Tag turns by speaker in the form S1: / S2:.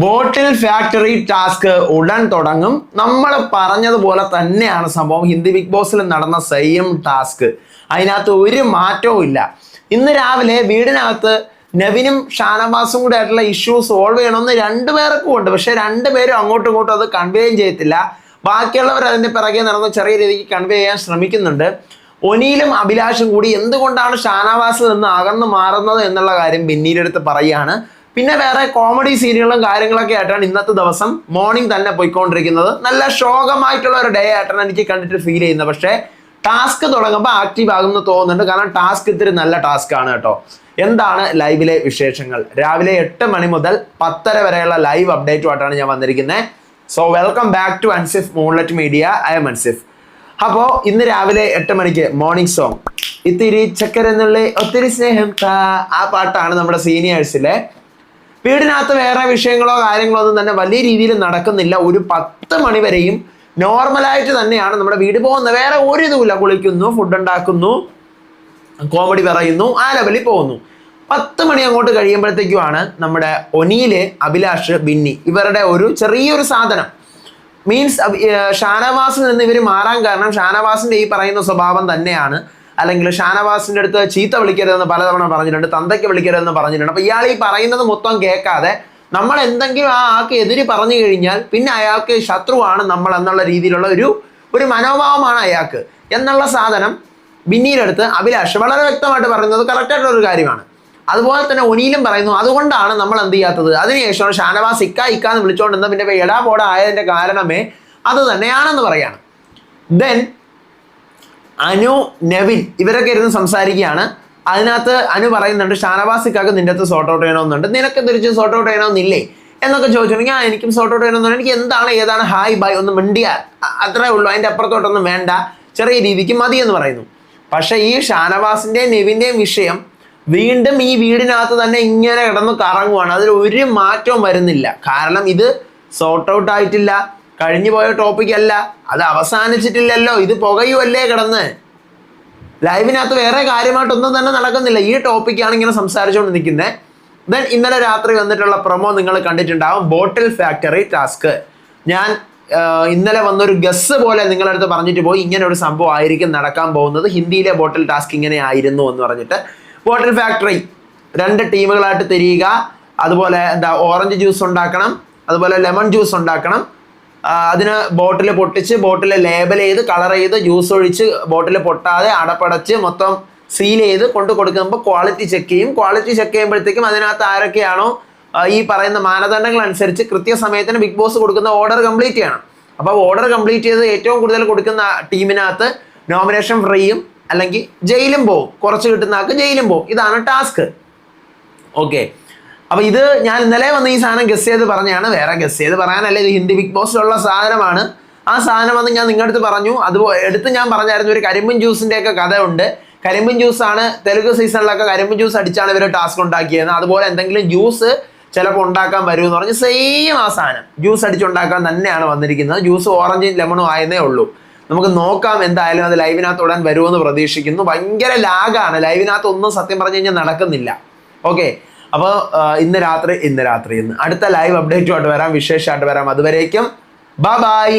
S1: ബോട്ടിൽ factory task ഉടൻ തുടങ്ങും. നമ്മൾ പറഞ്ഞതുപോലെ തന്നെയാണ് സംഭവം. ഹിന്ദി ബിഗ് ബോസിൽ നടന്ന സെയിം ടാസ്ക് അതിനകത്ത് ഒരു മാറ്റവും ഇല്ല. ഇന്ന് രാവിലെ വീടിനകത്ത് നവിനും ഷാനവാസും കൂടെ ആയിട്ടുള്ള ഇഷ്യൂ സോൾവ് ചെയ്യണമെന്ന് രണ്ടുപേർക്കും ഉണ്ട്. പക്ഷെ രണ്ടുപേരും അങ്ങോട്ടും ഇങ്ങോട്ടും അത് കൺവേയും ചെയ്യത്തില്ല. ബാക്കിയുള്ളവർ അതിന്റെ പിറകെ നടന്ന് ചെറിയ രീതിക്ക് കൺവേ ചെയ്യാൻ ശ്രമിക്കുന്നുണ്ട്. ഒനിയിലും അഭിലാഷും കൂടി എന്തുകൊണ്ടാണ് ഷാനവാസിൽ നിന്ന് അകന്നു മാറുന്നത് എന്നുള്ള കാര്യം പിന്നീടെടുത്ത് പറയുകയാണ്. പിന്നെ വേറെ കോമഡി സീനുകളും കാര്യങ്ങളൊക്കെ ആയിട്ടാണ് ഇന്നത്തെ ദിവസം മോർണിംഗ് തന്നെ പോയിക്കൊണ്ടിരിക്കുന്നത്. നല്ല ശോകമായിട്ടുള്ള ഒരു ഡേ ആയിട്ടാണ് എനിക്ക് കണ്ടിട്ട് ഫീൽ ചെയ്യുന്നത്. പക്ഷേ ടാസ്ക് തുടങ്ങുമ്പോൾ ആക്റ്റീവ് ആകുമെന്ന് തോന്നുന്നുണ്ട്. കാരണം ടാസ്ക് ഇത്തിരി നല്ല ടാസ്ക് ആണ് കേട്ടോ. എന്താണ് ലൈവിലെ വിശേഷങ്ങൾ? രാവിലെ എട്ട് മണി മുതൽ പത്തര വരെയുള്ള ലൈവ് അപ്ഡേറ്റുമായിട്ടാണ് ഞാൻ വന്നിരിക്കുന്നത് so welcome back to Ansif Moonlet Media I am Ansif അപ്പോൾ ഇന്ന് രാവിലെ എട്ട് മണിക്ക് മോർണിംഗ് സോങ് ഇത്തിരി ചക്കര എന്നുള്ള ഒത്തിരി സ്നേഹം ആ പാട്ടാണ് നമ്മുടെ സീനിയേഴ്സിലെ വീടിനകത്ത് വേറെ വിഷയങ്ങളോ കാര്യങ്ങളോ ഒന്നും തന്നെ വലിയ രീതിയിൽ നടക്കുന്നില്ല. ഒരു പത്ത് മണി വരെയും നോർമലായിട്ട് തന്നെയാണ് നമ്മുടെ വീട് പോകുന്നത്. വേറെ ഒരു ഇതുമില്ല. കുളിക്കുന്നു ഫുഡ് ഉണ്ടാക്കുന്നു കോമഡി പറയുന്നു ആ ലെവലിൽ പോകുന്നു. പത്ത് മണി അങ്ങോട്ട് കഴിയുമ്പോഴത്തേക്കുമാണ് നമ്മുടെ ഒനിയിലെ അഭിലാഷ് ബിന്നി ഇവരുടെ ഒരു ചെറിയൊരു സാധനം. മീൻസ് ഷാനവാസിൽ നിന്ന് ഇവർ മാറാൻ കാരണം ഷാനവാസിന്റെ ഈ പറയുന്ന സ്വഭാവം തന്നെയാണ്. അല്ലെങ്കിൽ ഷാനവാസിന്റെ അടുത്ത് ചീത്ത വിളിക്കരുതെന്ന് പലതവണ പറഞ്ഞിട്ടുണ്ട് തന്തയ്ക്ക് വിളിക്കരുതെന്ന് പറഞ്ഞിട്ടുണ്ട്. അപ്പോൾ ഇയാൾ ഈ പറയുന്നത് മൊത്തം കേൾക്കാതെ നമ്മൾ എന്തെങ്കിലും ആ ആൾക്ക് എതിര് പറഞ്ഞു കഴിഞ്ഞാൽ പിന്നെ അയാൾക്ക് ശത്രുവാണ് നമ്മൾ എന്നുള്ള രീതിയിലുള്ള ഒരു ഒരു മനോഭാവമാണ് അയാൾക്ക്. എന്നുള്ള സാധനം ബിന്നിയിലെടുത്ത് അഭിലാഷ് വളരെ വ്യക്തമായിട്ട് പറയുന്നത് കറക്റ്റായിട്ടുള്ള ഒരു കാര്യമാണ്. അതുപോലെ തന്നെ ഒനിയിലും പറയുന്നു അതുകൊണ്ടാണ് നമ്മൾ എന്ത് ചെയ്യാത്തത്? അതിനുശേഷം ഷാനവാസ് ഇക്ക ഇക്ക എന്ന് വിളിച്ചുകൊണ്ടിരുന്ന പിന്നെ എടാ പോടാ ആയതിന്റെ കാരണമേ അത് തന്നെയാണെന്ന് പറയാണ്. ദെൻ അനു നെവിൻ ഇവരൊക്കെ ഇരുന്ന് സംസാരിക്കുകയാണ്. അതിനകത്ത് അനു പറയുന്നുണ്ട് ഷാനവാസിക്കാക്ക് നിന്റെ അത് സോർട്ട് ഔട്ട് ചെയ്യണമെന്നുണ്ട്. നിനക്ക് തിരിച്ച് സോർട്ട് ഔട്ട് ചെയ്യണമെന്നില്ലേ? എന്നൊക്കെ ചോദിച്ചിട്ടുണ്ടെങ്കിൽ ആ എനിക്കും സോർട്ട് ഔട്ട് ചെയ്യണമെന്നുണ്ട്. എനിക്ക് എന്താണ് ഏതാണ്? ഹായ് ബൈ ഒന്ന് മിണ്ടിയാൽ അ- അത്രേ ഉള്ളൂ. അതിന്റെ അപ്പുറത്തോട്ടൊന്നും വേണ്ട. ചെറിയ രീതിക്ക് മതി എന്ന് പറയുന്നു. പക്ഷേ ഈ ഷാനവാസിന്റെയും നെവിന്റെയും വിഷയം വീണ്ടും ഈ വീടിനകത്ത് തന്നെ ഇങ്ങനെ കിടന്ന് കറങ്ങുവാണ്. അതിൽ ഒരു മാറ്റവും വരുന്നില്ല. കാരണം ഇത് സോർട്ട് ഔട്ട് ആയിട്ടില്ല. കഴിഞ്ഞു പോയ ടോപ്പിക് അല്ല. അത് അവസാനിച്ചിട്ടില്ലല്ലോ. ഇത് പുകയുമല്ലേ കിടന്ന്? ലൈവിനകത്ത് വേറെ കാര്യമായിട്ടൊന്നും തന്നെ നടക്കുന്നില്ല. ഈ ടോപ്പിക്കാണ് ഇങ്ങനെ സംസാരിച്ചുകൊണ്ട് നിൽക്കുന്നത് ദെൻ ഇന്നലെ രാത്രി വന്നിട്ടുള്ള പ്രൊമോ നിങ്ങൾ കണ്ടിട്ടുണ്ടാവും. ബോട്ടിൽ ഫാക്ടറി ടാസ്ക് ഞാൻ ഇന്നലെ വന്നൊരു ഗസ് പോലെ നിങ്ങളുടെ അടുത്ത് പറഞ്ഞിട്ട് പോയി. ഇങ്ങനെ ഒരു സംഭവം ആയിരിക്കും നടക്കാൻ പോകുന്നത്. ഹിന്ദിയിലെ ബോട്ടിൽ ടാസ്ക് ഇങ്ങനെ ആയിരുന്നു എന്ന് പറഞ്ഞിട്ട്. ബോട്ടിൽ ഫാക്ടറി രണ്ട് ടീമുകളായിട്ട് തിരിയുക. അതുപോലെ എന്താ ഓറഞ്ച് ജ്യൂസ് ഉണ്ടാക്കണം. അതുപോലെ ലെമൺ ജ്യൂസ് ഉണ്ടാക്കണം. അതിന് ബോട്ടിൽ പൊട്ടിച്ച് ബോട്ടിൽ ലേബൽ ചെയ്ത് കളർ ചെയ്ത് ജ്യൂസ് ഒഴിച്ച് ബോട്ടിൽ പൊട്ടാതെ അടപ്പടച്ച് മൊത്തം സീൽ ചെയ്ത് കൊണ്ടു കൊടുക്കുമ്പോൾ ക്വാളിറ്റി ചെക്ക് ചെയ്യും. ക്വാളിറ്റി ചെക്ക് ചെയ്യുമ്പോഴത്തേക്കും അതിനകത്ത് ആരൊക്കെയാണോ ഈ പറയുന്ന മാനദണ്ഡങ്ങൾ അനുസരിച്ച് കൃത്യസമയത്തിന് ബിഗ് ബോസ് കൊടുക്കുന്ന ഓർഡർ കംപ്ലീറ്റ് ചെയ്യണം. അപ്പോൾ ഓർഡർ കംപ്ലീറ്റ് ചെയ്ത് ഏറ്റവും കൂടുതൽ കൊടുക്കുന്ന ടീമിനകത്ത് നോമിനേഷൻ ഫ്രീയും അല്ലെങ്കിൽ ജയിലും പോവും. കുറച്ച് കിട്ടുന്ന ആൾക്ക് ജയിലും പോവും. ഇതാണ് ടാസ്ക് ഓക്കെ അപ്പൊ ഇത് ഞാൻ ഇന്നലെ വന്ന് ഈ സാധനം ഗസ് ചെയ്ത് പറഞ്ഞാണ്. വേറെ ഗസ് ചെയ്ത് പറയാനല്ല ഇത് ഹിന്ദി ബിഗ് ബോസിലുള്ള സാധനമാണ്. ആ സാധനം വന്ന് ഞാൻ നിങ്ങളുടെ അടുത്ത് പറഞ്ഞു. അത് എടുത്ത് ഞാൻ പറഞ്ഞായിരുന്നു ഒരു കരിമ്പൻ ജ്യൂസിന്റെ ഒക്കെ കഥ ഉണ്ട് കരിമ്പൻ ജ്യൂസ് ആണ്. തെലുങ്ക് സീസണിലൊക്കെ കരിമ്പൻ ജ്യൂസ് അടിച്ചാണ് ഇവർ ടാസ്ക് ഉണ്ടാക്കിയത് അതുപോലെ എന്തെങ്കിലും ജ്യൂസ് ചിലപ്പോൾ ഉണ്ടാക്കാൻ വരും എന്ന് പറഞ്ഞ് സെയിം ആ സാധനം. ജ്യൂസ് അടിച്ചുണ്ടാക്കാൻ തന്നെയാണ് വന്നിരിക്കുന്നത്. ജ്യൂസ് ഓറഞ്ചും ലെമണും ആയതേ ഉള്ളൂ. നമുക്ക് നോക്കാം എന്തായാലും അത് ലൈവിനകത്ത് ഉടൻ വരുമെന്ന് പ്രതീക്ഷിക്കുന്നു. ഭയങ്കര ലാഗാണ് ലൈവിനകത്ത് ഒന്നും സത്യം പറഞ്ഞു കഴിഞ്ഞാൽ നടക്കുന്നില്ല. ഓക്കെ അപ്പോൾ ഇന്ന് രാത്രി ഇന്ന് രാത്രി. ഇന്ന് അടുത്ത ലൈവ് അപ്ഡേറ്റുമായിട്ട് വരാം. വിശേഷമായിട്ട് വരാം. അതുവരേക്കും ബൈ ബൈ